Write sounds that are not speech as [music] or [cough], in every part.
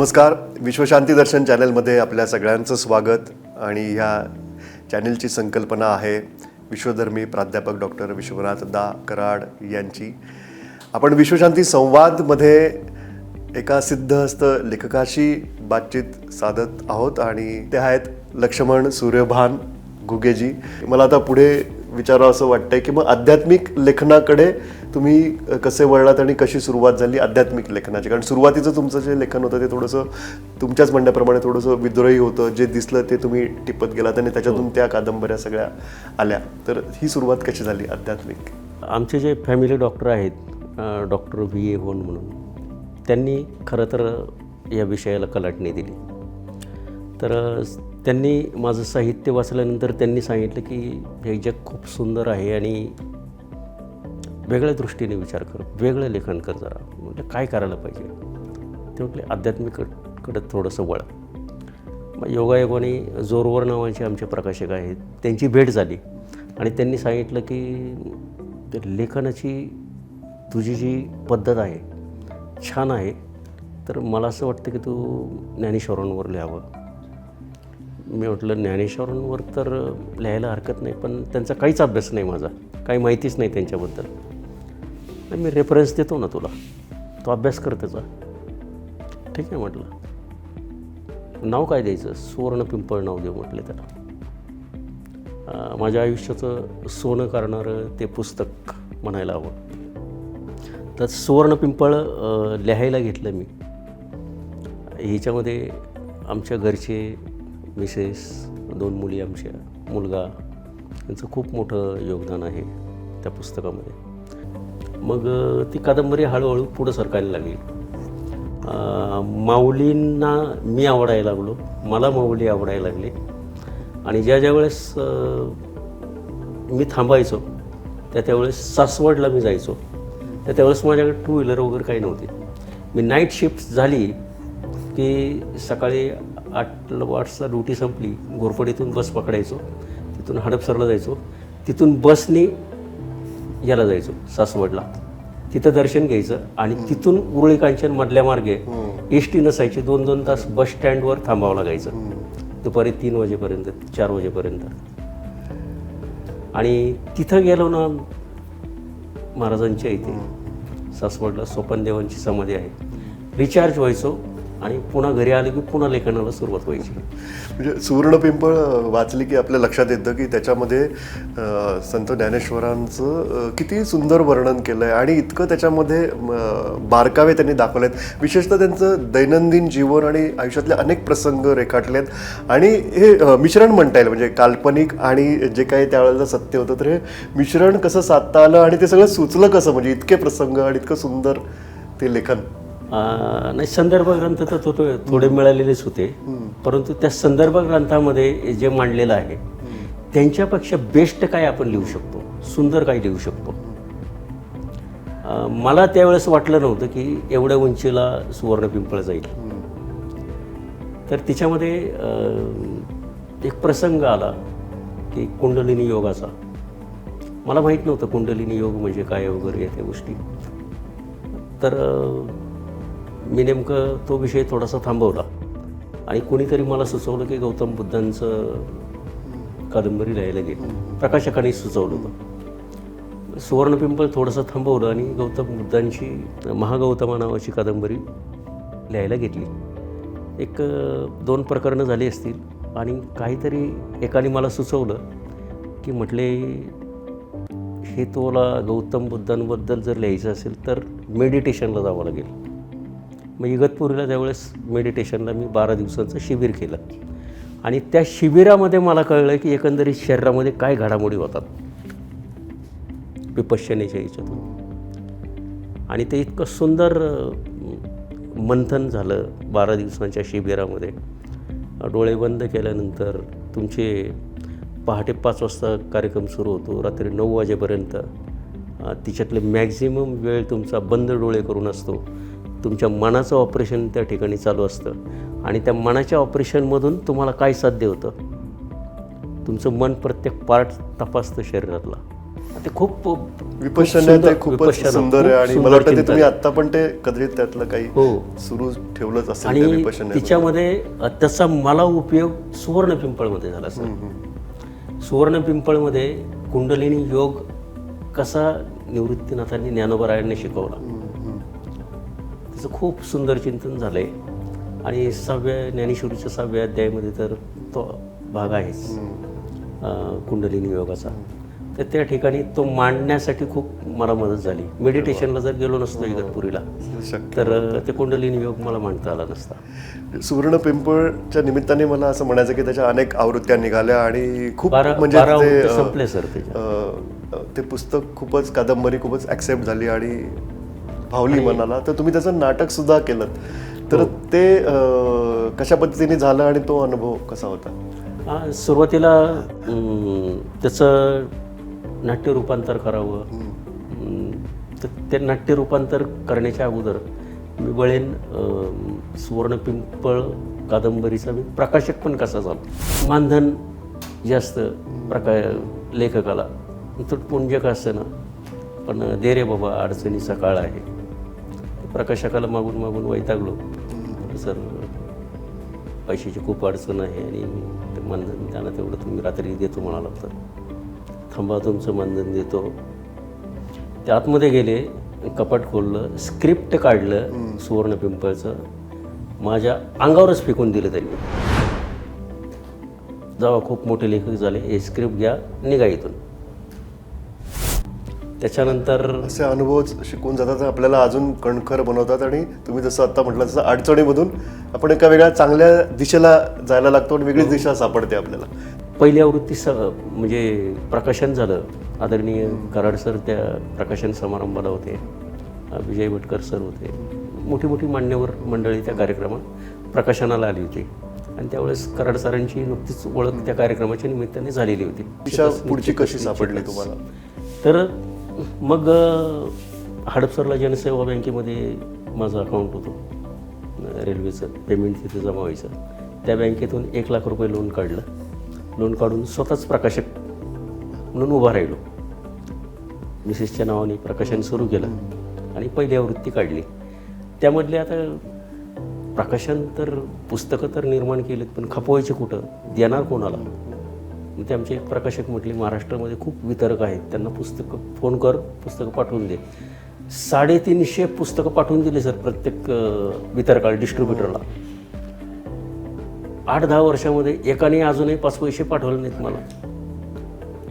नमस्कार. विश्वशांती दर्शन चॅनलमध्ये आपल्या सगळ्यांचं स्वागत. आणि ह्या चॅनलची संकल्पना आहे विश्वधर्मी प्राध्यापक डॉक्टर विश्वनाथ दा कराड यांची. आपण विश्वशांती संवादमध्ये एका सिद्धहस्त लेखकाशी बातचीत साधत आहोत. आणि ते आहेत लक्ष्मण सूर्यभान घुगेजी. मला आता पुढे विचारावं असं वाटतंय की मग आध्यात्मिक लेखनाकडे तुम्ही कसे वळलात आणि कशी सुरुवात झाली आध्यात्मिक लेखनाची? कारण सुरुवातीचं तुमचं जे लेखन होतं ते थोडंसं तुमच्याच म्हणण्याप्रमाणे थोडंसं विद्रोही होतं. जे दिसलं ते तुम्ही टिपत गेलात आणि त्याच्यातून त्या कादंबऱ्या सगळ्या आल्या. तर ही सुरुवात कशी झाली आध्यात्मिक? आमचे जे फॅमिली डॉक्टर आहेत डॉक्टर व्ही ए होन म्हणून त्यांनी खरं तर या विषयाला कलाटणी दिली. तर त्यांनी माझं साहित्य वाचल्यानंतर त्यांनी सांगितलं की हे जग खूप सुंदर आहे आणि वेगळ्या दृष्टीने विचार कर वेगळं लेखन कर जरा. म्हटलं काय करायला पाहिजे? ते म्हटले आध्यात्मिककडं थोडंसं वळ. मग योगायोगाने जोरवर नावाचे आमचे प्रकाशक आहेत त्यांची भेट झाली. आणि त्यांनी सांगितलं की लेखनाची तुझी जी पद्धत आहे छान आहे. तर मला असं वाटतं की तू ज्ञानेश्वरांवर लिहावं. मी म्हटलं ज्ञानेश्वरांवर तर लिहायला हरकत नाही पण त्यांचा काहीच अभ्यास नाही माझा. काही माहितीच नाही त्यांच्याबद्दल. मी रेफरन्स देतो ना तुला. तो अभ्यास कर त्याचा. ठीक आहे म्हटलं. नाव काय द्यायचं? सुवर्ण पिंपळ नाव देऊ म्हटले त्याला. माझ्या आयुष्याचं सोनं करणारं ते पुस्तक म्हणायला हवं. तर सुवर्ण पिंपळ लिहायला घेतलं मी. ह्याच्यामध्ये आमच्या घरचे मिसेस दोन मुली आमच्या मुलगा यांचं खूप मोठं योगदान आहे त्या पुस्तकामध्ये. मग ती कादंबरी हळूहळू पुढं सरकायला लागली. माऊलींना मी आवडायला लागलो मला माऊली आवडायला लागली. आणि ज्या ज्या वेळेस मी थांबायचो त्या त्यावेळेस सासवडला मी जायचो. त्या त्यावेळेस माझ्याकडे टू व्हीलर वगैरे काही नव्हती. मी नाईट शिफ्ट झाली की सकाळी आठ वाजता ड्युटी संपली घोरपडीतून बस पकडायचो. तिथून हडपसरला जायचो. तिथून बसनी याला जायचो सासवडला. तिथं दर्शन घ्यायचं आणि तिथून उरळी कांचन मधल्या मार्गे एस टी नसायची दोन दोन तास बस स्टँडवर थांबावं लागायचं. दुपारी तीन वाजेपर्यंत चार वाजेपर्यंत. आणि तिथं गेलो ना महाराजांच्या इथे सासवडला सोपनदेवांची समाधी आहे. रिचार्ज व्हायचो. आणि पुन्हा घरी आले की पुन्हा लेखनाला सुरुवात व्हायची. म्हणजे सुवर्ण पिंपळ वाचली की आपल्या लक्षात येतं की त्याच्यामध्ये संत ज्ञानेश्वरांचं किती सुंदर वर्णन केलं आहे आणि इतकं त्याच्यामध्ये बारकावे त्यांनी दाखवले आहेत विशेषतः त्यांचं दैनंदिन जीवन आणि आयुष्यातले अनेक प्रसंग रेखाटलेत. आणि हे मिश्रण म्हणता येईल म्हणजे काल्पनिक आणि जे काही त्यावेळेला सत्य होतं तर हे मिश्रण कसं साधता आलं आणि ते सगळं सुचलं कसं? म्हणजे इतके प्रसंग आणि इतकं सुंदर ते लेखन. नाही संदर्भ ग्रंथ तर तो थोडे मिळालेलेच होते. परंतु त्या संदर्भ ग्रंथामध्ये जे मांडलेलं आहे त्यांच्यापेक्षा बेस्ट काय आपण लिहू शकतो? सुंदर काय लिहू शकतो? मला त्यावेळेस वाटलं नव्हतं की एवढ्या उंचीला सुवर्ण पिंपळ जाईल. तर तिच्यामध्ये एक प्रसंग आला की कुंडलिनी योगाचा. मला माहीत नव्हतं कुंडलिनी योग म्हणजे काय वगैरे या त्या गोष्टी. तर मी नेमकं तो विषय थोडासा थांबवला. आणि कोणीतरी मला सुचवलं की गौतम बुद्धांचं कादंबरी लिहायला गेली. प्रकाशकाने सुचवलं होतं. सुवर्णपिंपळ थोडंसं थांबवलं आणि गौतम बुद्धांची महागौतमा नावाची कादंबरी लिहायला घेतली. एक दोन प्रकरणं झाली असतील आणि काहीतरी एकाने मला सुचवलं की म्हटले हे तुला गौतम बुद्धांबद्दल जर लिहायचं असेल तर मेडिटेशनला जावं लागेल. मग इगतपुरीला त्यावेळेस मेडिटेशनला मी बारा दिवसांचं शिबिर केलं. आणि त्या शिबिरामध्ये मला कळलं की एकंदरीत शरीरामध्ये काय घडामोडी होतात. विपश्यनेच्या याच्यातून. आणि ते इतकं सुंदर मंथन झालं बारा दिवसांच्या शिबिरामध्ये. डोळे बंद केल्यानंतर तुमचे पहाटे पाच वाजता कार्यक्रम सुरू होतो रात्री नऊ वाजेपर्यंत तिच्यातले मॅक्झिमम वेळ तुमचा बंद डोळे करून असतो. तुमच्या मनाचं ऑपरेशन त्या ठिकाणी चालू असतं. आणि त्या मनाच्या ऑपरेशनमधून तुम्हाला काय साध्य होतं? तुमचं मन प्रत्येक पार्ट तपासतं शरीरातला. ते खूप विपश्यना सुंदर- ते खूपच विपश्यना, सुंदर आहे. खूप आणि मला वाटतं तुम्ही. आता पण ते कदाचित त्यातलं काही हो. सुरू ठेवलंच असेल आणि तिच्यामध्ये त्याचा मला उपयोग सुवर्ण पिंपळमध्ये झाला सर. सुवर्ण पिंपळमध्ये कुंडलिनी योग कसा निवृत्तीनाथांनी ज्ञानोबरायांनी शिकवला? त्याचं खूप सुंदर चिंतन झालंय. आणि सहाव्या ज्ञानेश्वरीच्या सहाव्या अध्यायामध्ये तर तो भाग आहेच कुंडलिनी योगाचा. तर त्या ठिकाणी तो मांडण्यासाठी खूप मला मदत झाली. मेडिटेशनला जर गेलो नसतो इगतपुरीला तर ते कुंडलिनी योग मला मांडता आला नसता. सुवर्ण पिंपळच्या निमित्ताने मला असं म्हणायचं की त्याच्या अनेक आवृत्त्या निघाल्या आणि खूप म्हणजे संपले सर ते पुस्तक खूपच कादंबरी खूपच ॲक्सेप्ट झाली आणि भावली मनाला तर तुम्ही त्याचं नाटक सुद्धा केलं तर ते अ, कशा पद्धतीने झालं आणि तो अनुभव कसा होता? हा, सुरुवातीला त्याचं नाट्य रूपांतर करावं. तर ते नाट्य रूपांतर करण्याच्या अगोदर मी वळेन सुवर्णपिंपळ कादंबरीचा मी प्रकाशक पण कसा झालो. मानधन जास्त प्रका लेखकाला. तुटपुंजक असतं ना. पण दे रे बाबा अडचणीचा काळ आहे. प्रकाशकाला मागून मागून वैतागलो. सर पैशाची खूप अडचण आहे आणि ते मानधन त्यांना तेवढं तुम्ही रात्री देतो म्हणाला तर. थांबा तुमचं मानधन देतो. ते आतमध्ये गेले कपाट खोललं स्क्रिप्ट काढलं सुवर्ण पिंपळचं. माझ्या अंगावरच फेकून दिलं त्यांनी. जेव्हा खूप मोठे लेखक झाले हे स्क्रिप्ट घ्या निघा इथून. त्याच्यानंतर असे अनुभव शिकून जातात आपल्याला अजून कणखर बनवतात आणि तुम्ही जसं आता म्हटलं तसं अडचणीमधून आपण एका वेगळ्या चांगल्या दिशेला जायला लागतो आणि वेगळीच दिशा सापडते आपल्याला. पहिली आवृत्ती स म्हणजे प्रकाशन झालं. आदरणीय कराड सर त्या प्रकाशन समारंभाला होते. विजय भटकर सर होते. मोठी मोठी मान्यवर मंडळी त्या कार्यक्रमात प्रकाशनाला आली होती. आणि त्यावेळेस कराड सरांची नुकतीच ओळख त्या कार्यक्रमाच्या निमित्ताने झालेली होती. दिशा पुढची कशी सापडली तुम्हाला? तर मग हडपसरला जनसेवा बँकेमध्ये माझं अकाउंट होतं. रेल्वेचं पेमेंट तिथे जमा व्हायचं. त्या बँकेतून एक लाख रुपये लोन काढलं. लोन काढून स्वतःच प्रकाशक म्हणून उभा राहिलो. मिसेसच्या नावाने प्रकाशन सुरू केलं आणि पहिली आवृत्ती काढली. त्यामधले आता प्रकाशन तर पुस्तकं तर निर्माण केलीत पण खपवायचे कुठं? देणार कोणाला? ते आमचे एक प्रकाशक म्हटले महाराष्ट्रामध्ये खूप वितरक आहेत. त्यांना पुस्तकं फोन कर पुस्तकं पाठवून दे. साडेतीनशे पुस्तकं पाठवून दिली सर प्रत्येक वितरकाला डिस्ट्रीब्युटरला आठ दहा वर्षामध्ये एकाने अजूनही पाच पैसे पाठवले नाहीत मला.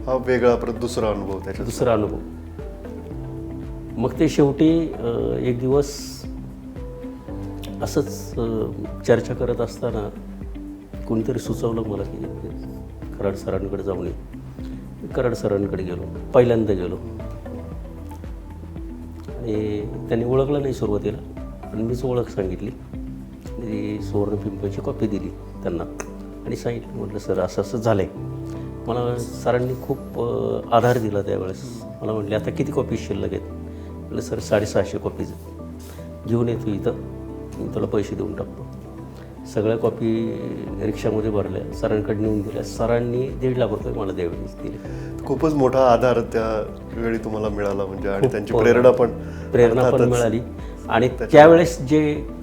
हा वेगळा परत दुसरा अनुभव त्याच्यात. दुसरा अनुभव. मग ते शेवटी एक दिवस असंच चर्चा करत असताना कोणीतरी सुचवलं मला की कराड सरांकडे जाऊन ये कराड सरांकडे गेलो. पहिल्यांदा गेलो. आणि त्यांनी ओळखलं नाही सुरुवातीला पण मीच ओळख सांगितली. आणि सुवर्ण पिंपळची कॉपी दिली त्यांना. आणि सांगितलं म्हटलं सर असं असं झालं आहे मला सरांनी खूप आधार दिला त्यावेळेस. मला म्हटले आता किती कॉपी शिल्लक आहेत? म्हटलं सर साडेसहाशे कॉपीज घेऊन येतो इथं. मी तुला पैसे देऊन टाकतो. सगळ्या कॉपी रिक्षामध्ये भरल्या सरांकडे नेऊन दिल्या सरांनी दीड लाख रुपये मला त्यावेळेस दिले. खूपच मोठा आधार त्या वेळी तुम्हाला मिळाला म्हणजे आणि त्यांची प्रेरणा पण प्रेरणा पण मिळाली. आणि त्यावेळेस जे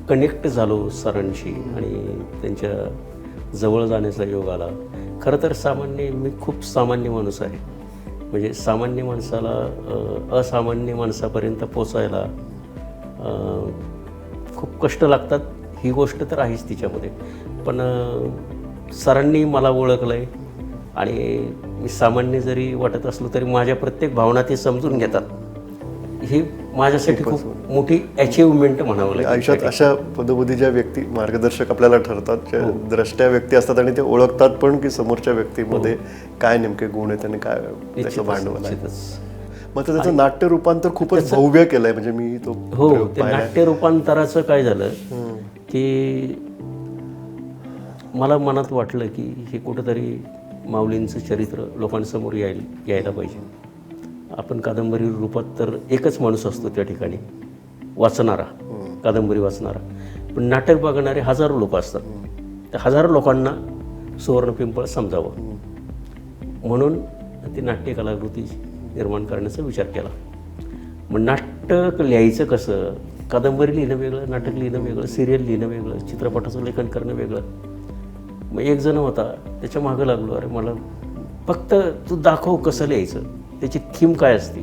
कनेक्ट झालो सरांशी आणि त्यांच्या जवळ जाण्याचा योग आला खरं तर सामान्य मी खूप सामान्य माणूस आहे. म्हणजे सामान्य माणसाला असामान्य माणसापर्यंत पोचायला खूप कष्ट लागतात. ही गोष्ट तर आहेच तिच्यामध्ये. पण सरांनी मला ओळखलं आहे आणि मी सामान्य जरी वाटत असलो तरी माझ्या प्रत्येक भावना ते समजून घेतात. ही माझ्यासाठी खूप मोठी अचिव्हमेंट म्हणावं लागेल. आयुष्यात अशा पदोपदीच्या व्यक्ती मार्गदर्शक आपल्याला ठरतात. ज्या द्रष्ट्या व्यक्ती असतात आणि ते ओळखतात पण की समोरच्या व्यक्तीमध्ये काय नेमके गुण आहेत आणि काय त्याचं भांडवल आहे. मग त्याचं नाट्य रूपांतर खूपच भव्य केलंय. म्हणजे मी तो हो. नाट्य रूपांतराचं काय झालं? की मला मनात वाटलं की हे कुठंतरी माऊलींचं चरित्र लोकांसमोर यायला यायला पाहिजे. आपण कादंबरी रूपात तर एकच माणूस असतो त्या ठिकाणी वाचणारा कादंबरी वाचणारा. पण नाटक बघणारे हजारो लोक असतात. त्या हजारो लोकांना सुवर्णपिंपळ समजावं. म्हणून ती नाट्य कलाकृती निर्माण करण्याचा विचार केला. मग नाटक लिहायचं कसं? कादंबरी लिहिणं वेगळं नाटक लिहिणं वेगळं सिरियल लिहिणं वेगळं चित्रपटाचं लेखन करणं वेगळं. मग एक जण होता त्याच्या मागं लागलो अरे मला फक्त तू दाखव कसं लिहायचं त्याची थीम काय असते.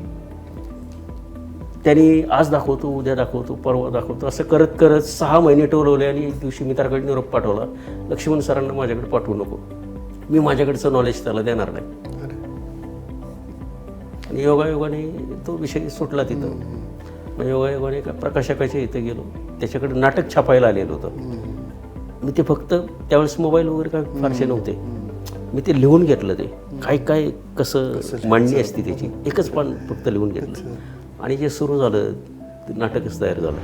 त्यांनी आज दाखवतो उद्या दाखवतो परवा दाखवतो असं करत करत सहा महिने टोलवले आणि एक दिवशी मी त्याकडे निरोप पाठवला लक्ष्मण सरांना माझ्याकडे पाठवू नको. मी माझ्याकडचं नॉलेज त्याला देणार नाही. आणि योगायोगाने तो विषय सुटला तिथं. मग योगायोगाने एका प्रकाशकाच्या इथं गेलो. त्याच्याकडे नाटक छापायला आलेलं होतं. मी ते फक्त त्यावेळेस मोबाईल वगैरे काय फारसे नव्हते. मी ते लिहून घेतलं ते. काय काय कसं मांडणी असते त्याची एकच पान फक्त लिहून घेतलं. आणि जे सुरू झालं ते नाटकच तयार झालं.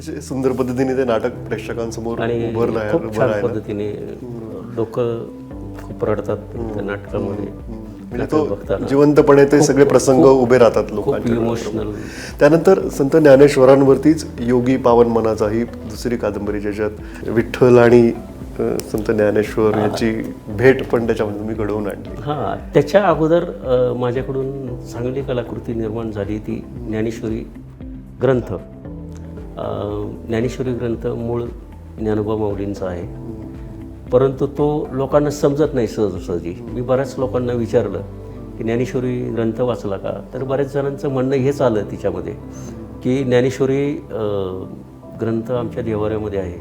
त्याचे सुंदर पद्धतीने ते नाटक प्रेक्षकांसमोर आणि उभं राहायला खूप उभं छान राहायला पद्धतीने लोक खूप रडतात त्या नाटकामध्ये. म्हणजे नाटक तो बघताना. जिवंतपणे ते सगळे प्रसंग उभे राहतात खूप लोकांच्या इमोशनल त्यानंतर संत ज्ञानेश्वरांवरतीच योगी पावन मनाचा ही दुसरी कादंबरी ज्याच्यात विठ्ठल आणि अ, संत ज्ञानेश्वर यांची भेट पण त्याच्यामध्ये तुम्ही घडवून आणली. हां त्याच्या अगोदर अ, माझ्याकडून चांगली कलाकृती निर्माण झाली ती ज्ञानेश्वरी ग्रंथ. ज्ञानेश्वरी ग्रंथ मूळ ज्ञानोबा माऊलींचा आहे. परंतु तो लोकांना समजत नाही सहजसहजी मी बऱ्याच लोकांना विचारलं की ज्ञानेश्वरी ग्रंथ वाचला का? तर बऱ्याच जणांचं म्हणणं हेच आलं तिच्यामध्ये की ज्ञानेश्वरी ग्रंथ आमच्या देवाऱ्यामध्ये आहे.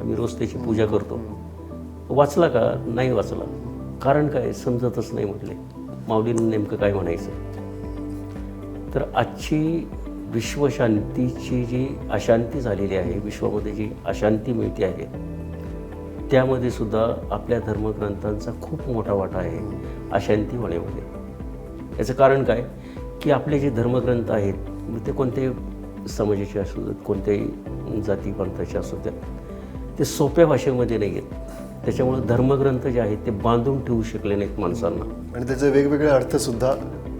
आम्ही रोज त्याची पूजा करतो. वाचला का? नाही वाचला. कारण काय? समजतच नाही म्हटले. माऊलीनं नेमकं काय म्हणायचं? तर आजची विश्वशांतीची जी अशांती झालेली आहे विश्वामध्ये जी अशांती मिळते आहे त्यामध्ये सुद्धा आपल्या धर्मग्रंथांचा खूप मोठा वाटा आहे अशांती होण्यामध्ये. याचं कारण काय? की आपले जे धर्मग्रंथ आहेत ते कोणत्याही समाजाचे असू देत कोणत्याही जाती पंथाचे असू देत ते सोप्या भाषेमध्ये नाही आहेत. त्याच्यामुळं धर्मग्रंथ जे आहेत ते बांधून ठेवू शकले नाहीत माणसांना. आणि त्याचे वेगवेगळे अर्थ सुद्धा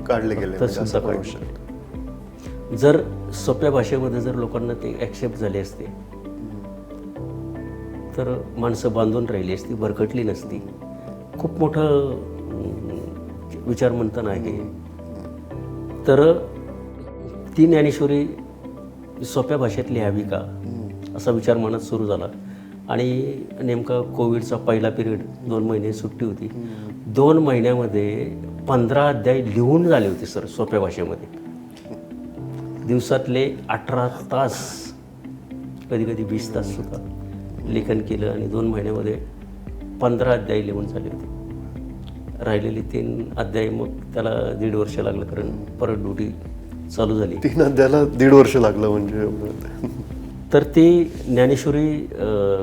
काढले गेले जर सोप्या भाषेमध्ये जर लोकांना ते ॲक्सेप्ट झाले असते तर माणसं बांधून राहिली असती भरकटली नसती. खूप मोठं विचार विचारमंथन आहे. तर ती ज्ञानेश्वरी सोप्या भाषेत लिहावी का? असा विचार मनात सुरू झाला. आणि नेमका कोविडचा पहिला पिरियड दोन महिने सुट्टी होती. दोन महिन्यामध्ये पंधरा अध्याय लिहून झाले होते सर सोप्या भाषेमध्ये. दिवसातले अठरा तास कधी कधी वीस तास सुद्धा लेखन केलं आणि दोन महिन्यामध्ये पंधरा अध्याय लिहून झाले होते. राहिलेले तीन अध्याय मग त्याला दीड वर्ष लागलं कारण परत ड्युटी चालू झाली. तीन अध्यायाला दीड वर्ष लागलं म्हणजे तर ते ज्ञानेश्वरी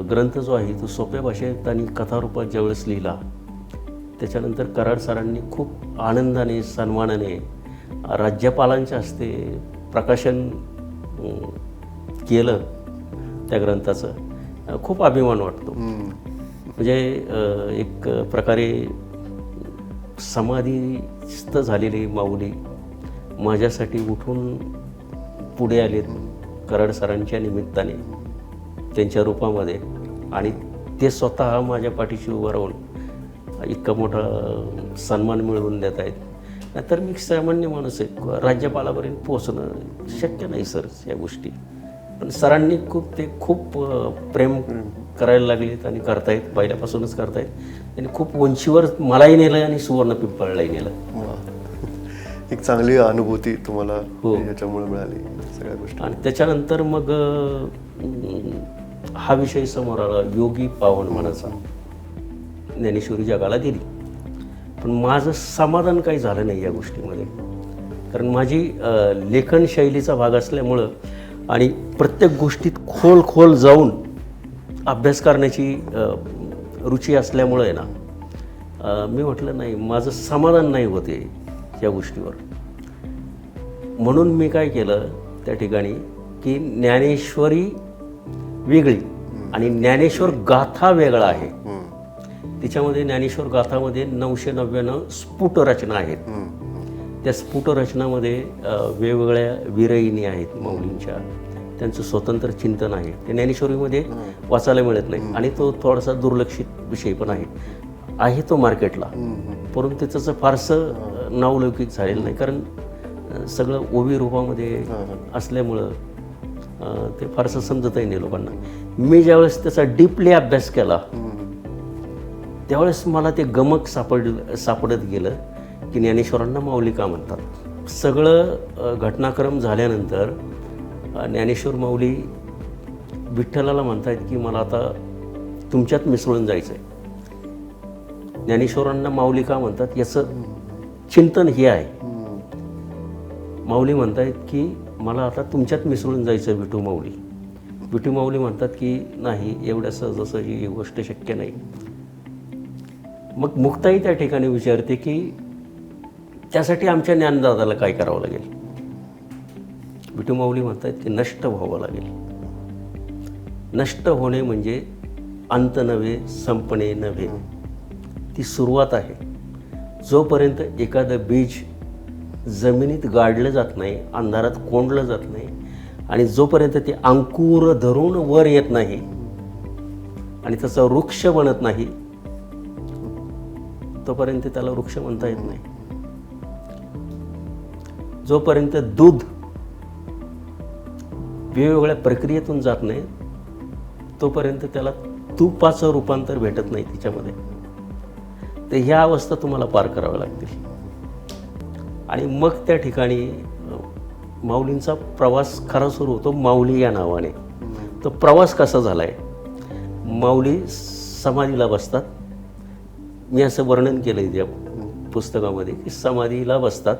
ग्रंथ जो आहे तो सोप्या भाषेत आणि कथारूपात ज्यावेळेस लिहिला त्याच्यानंतर कराड सरांनी खूप आनंदाने सन्मानाने राज्यपालांच्या हस्ते प्रकाशन केलं त्या ग्रंथाचं. खूप अभिमान वाटतो. म्हणजे एक प्रकारे समाधीस्थ झालेली माऊली माझ्यासाठी उठून पुढे आलेत कराड सरांच्या निमित्ताने त्यांच्या रूपामध्ये. आणि ते स्वतः माझ्या पाठीशी उभं राहून इतका मोठा सन्मान मिळवून देत आहेत. नाहीतर मी सामान्य माणूस आहे. राज्यपालापर्यंत पोहोचणं शक्य नाही सर या गोष्टी. पण सरांनी खूप ते खूप प्रेम करायला लागलेत आणि करतायत पहिल्यापासूनच करतायत. त्यांनी खूप उंचीवर मलाही नेलं आणि सुवर्ण पिंपळलाही नेलं. [laughs] एक चांगली अनुभूती तुम्हाला हो. याच्यामुळे मिळाली सगळ्या गोष्टी. आणि त्याच्यानंतर मग हा विषय समोर आला योगी पावन मनाचा ज्ञानेश्वरी जगाला दिली. पण माझं समाधान काही झालं नाही या गोष्टीमध्ये. कारण माझी लेखनशैलीचा लेखन शैलीचा भाग असल्यामुळं आणि प्रत्येक गोष्टीत खोल खोल जाऊन अभ्यास करण्याची रुची असल्यामुळं आहे ना मी म्हटलं नाही माझं समाधान नाही होते या गोष्टीवर. म्हणून मी काय केलं त्या ठिकाणी की ज्ञानेश्वरी वेगळी आणि ज्ञानेश्वर गाथा वेगळा आहे. तिच्यामध्ये ज्ञानेश्वर गाथामध्ये नऊशे नव्याण्णव स्फुट रचना आहेत त्या स्फुट रचनामध्ये वेगवेगळ्या विरयिनी आहेत मौलींच्या त्यांचं स्वतंत्र चिंतन आहे. ते ज्ञानेश्वरीमध्ये वाचायला मिळत नाही. आणि तो थोडासा दुर्लक्षित विषय पण आहे. आहे तो मार्केटला. परंतु त्याचं फारसं नावलौकिक झालेलं नाही. कारण सगळं ओवी रूपामध्ये असल्यामुळं ते फारसं समजतही नाही लोकांना. मी ज्यावेळेस त्याचा डीपली अभ्यास केला त्यावेळेस मला ते गमक सापड सापडत गेलं की ज्ञानेश्वरांना माऊली का म्हणतात? सगळं घटनाक्रम झाल्यानंतर ज्ञानेश्वर माऊली विठ्ठलाला म्हणतायत की मला आता तुमच्यात मिसळून जायचं आहे ज्ञानेश्वरांना माऊली का म्हणतात? याचं चिंतन हे आहे. माऊली म्हणतायत की मला आता तुमच्यात मिसळून जायचं आहे विठू माऊली. विठू माऊली म्हणतात की नाही एवढ्या सहजासहजी ही गोष्ट शक्य नाही. मग मुक्ताई त्या ठिकाणी विचारते की त्यासाठी आमच्या ज्ञानदादाला काय करावं लागेल? विठू माऊली म्हणतात की नष्ट व्हावं लागेल. नष्ट होणे म्हणजे अंत नव्हे संपणे नव्हे. ती सुरुवात आहे. जोपर्यंत एखादं बीज जमिनीत गाडलं जात नाही अंधारात कोंडलं जात नाही आणि जोपर्यंत ते अंकुर धरून वर येत नाही आणि त्याचा वृक्ष बनत नाही तोपर्यंत त्याला वृक्ष म्हणता येत नाही. जोपर्यंत दूध वेगवेगळ्या प्रक्रियेतून जात नाही तोपर्यंत त्याला तुपाचं रूपांतर भेटत नाही तिच्यामध्ये. तर ह्या अवस्था तुम्हाला पार कराव्या लागतील. आणि मग त्या ठिकाणी माऊलींचा प्रवास खरा सुरू होतो माऊली या नावाने. तो प्रवास कसा झाला आहे माऊली समाधीला बसतात. मी असं वर्णन केलं आहे त्या पुस्तकामध्ये की समाधीला बसतात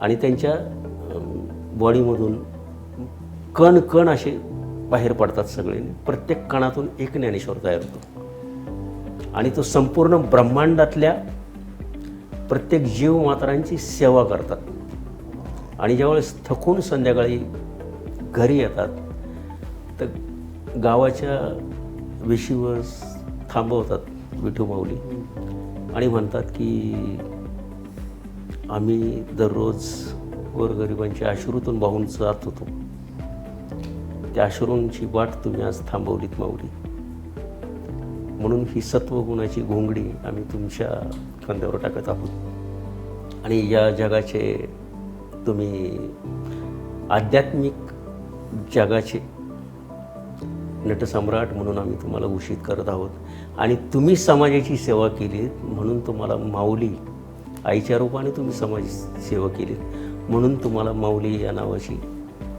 आणि त्यांच्या बॉडीमधून कण कण असे बाहेर पडतात सगळे प्रत्येक कणातून एक ज्ञानेश्वर तयार होतो. आणि तो संपूर्ण ब्रह्मांडातल्या प्रत्येक जीव मात्रांची सेवा करतात. आणि ज्यावेळेस थकून संध्याकाळी घरी येतात तर गावाच्या वेशीवर थांबवतात विठू माऊली आणि म्हणतात की आम्ही दररोज गोरगरिबांच्या अश्रूतून वाहून जात होतो. त्या अश्रूंची वाट तुम्ही आज थांबवलीत माऊली. म्हणून ही सत्वगुणाची घोंगडी आम्ही तुमच्या खांद्यावर टाकत आहोत. आणि या जगाचे तुम्ही आध्यात्मिक जगाचे नटसम्राट म्हणून आम्ही तुम्हाला घोषित करत आहोत. आणि तुम्ही समाजाची सेवा केली म्हणून तुम्हाला माऊली आईच्या रूपाने तुम्ही समाज सेवा केली म्हणून तुम्हाला माऊली या नावाची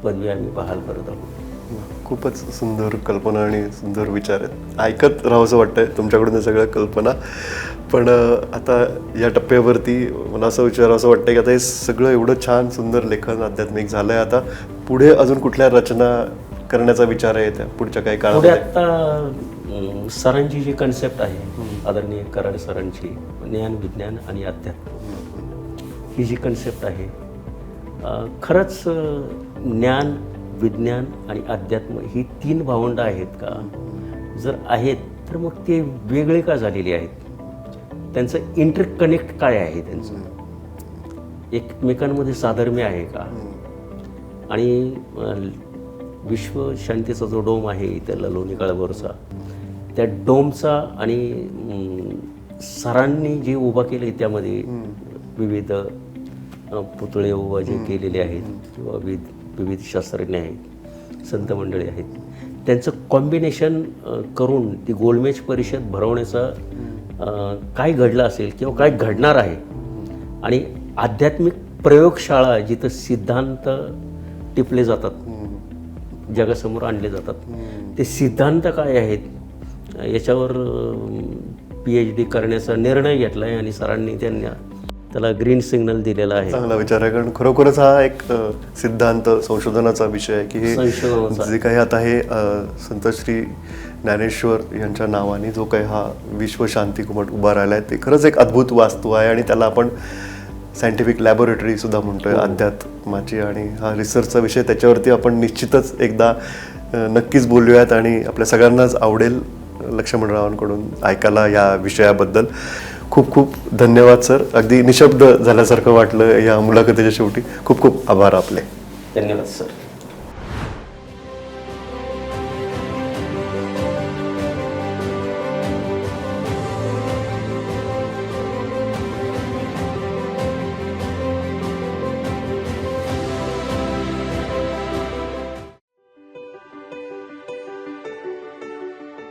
पदवी आम्ही बहाल करत आहोत. खूपच सुंदर कल्पना आणि सुंदर विचार आहेत. ऐकत राहावंसं वाटतंय तुमच्याकडून हे सगळ्या कल्पना. पण आता या टप्प्यावरती मला असं विचारावं वाटतं की आता हे सगळं एवढं छान सुंदर लेखन आध्यात्मिक झालं आहे आता पुढे अजून कुठल्या रचना करण्याचा विचार आहे त्या पुढच्या काही पुढे आत्ता अं, सरांची जी कन्सेप्ट आहे आदरणीय कराड सरांची ज्ञान विज्ञान आणि अध्यात्म ही जी कन्सेप्ट आहे अं, खरंच अं, ज्ञान विज्ञान आणि अध्यात्म ही तीन भावंडं आहेत का? जर आहेत तर मग ते वेगळे का झालेले आहेत? त्यांचं इंटरकनेक्ट काय आहे त्यांचं? एकमेकांमध्ये साधर्म्य आहे का? आणि अं, विश्व शांतीचा जो डोम आहे त्याला लोणी काळभोरचा. त्या डोमचा आणि सरांनी जे उभा केले त्यामध्ये विविध पुतळे उभा जे केलेले आहेत किंवा विविध विविध शास्त्रज्ञ आहेत संत मंडळी आहेत. त्यांचं कॉम्बिनेशन करून ती गोलमेज परिषद भरवण्याचा काय घडलं असेल किंवा काय घडणार आहे? आणि आध्यात्मिक प्रयोगशाळा जिथं सिद्धांत टिपले जातात जगासमोर आणले जातात. ते सिद्धांत काय आहेत? याच्यावर पी एच डी करण्याचा निर्णय घेतला आहे आणि सरांनी त्यांना त्याला ग्रीन सिग्नल दिलेला आहे. चांगला विचार आहे कारण खरोखरच हा एक सिद्धांत संशोधनाचा विषय आहे की हे. जे काही आता हे अ, संत श्री ज्ञानेश्वर यांच्या नावाने जो काही हा विश्व शांती कुमट उभा राहिला आहे ते खरंच एक अद्भुत वास्तू आहे आणि त्याला आपण सायंटिफिक लॅबोरेटरी सुद्धा म्हणतोय अध्यात्माची आणि हा रिसर्चचा विषय त्याच्यावरती आपण निश्चितच एकदा नक्कीच बोलूयात आणि आपल्या सगळ्यांनाच आवडेल लक्ष्मण रावांकडून ऐकायला या विषयाबद्दल. खूप खूप धन्यवाद सर. अगदी निशब्द झाल्यासारखं वाटलं या मुलाखतीच्या शेवटी. खूप खूप आभार आपले. धन्यवाद सर.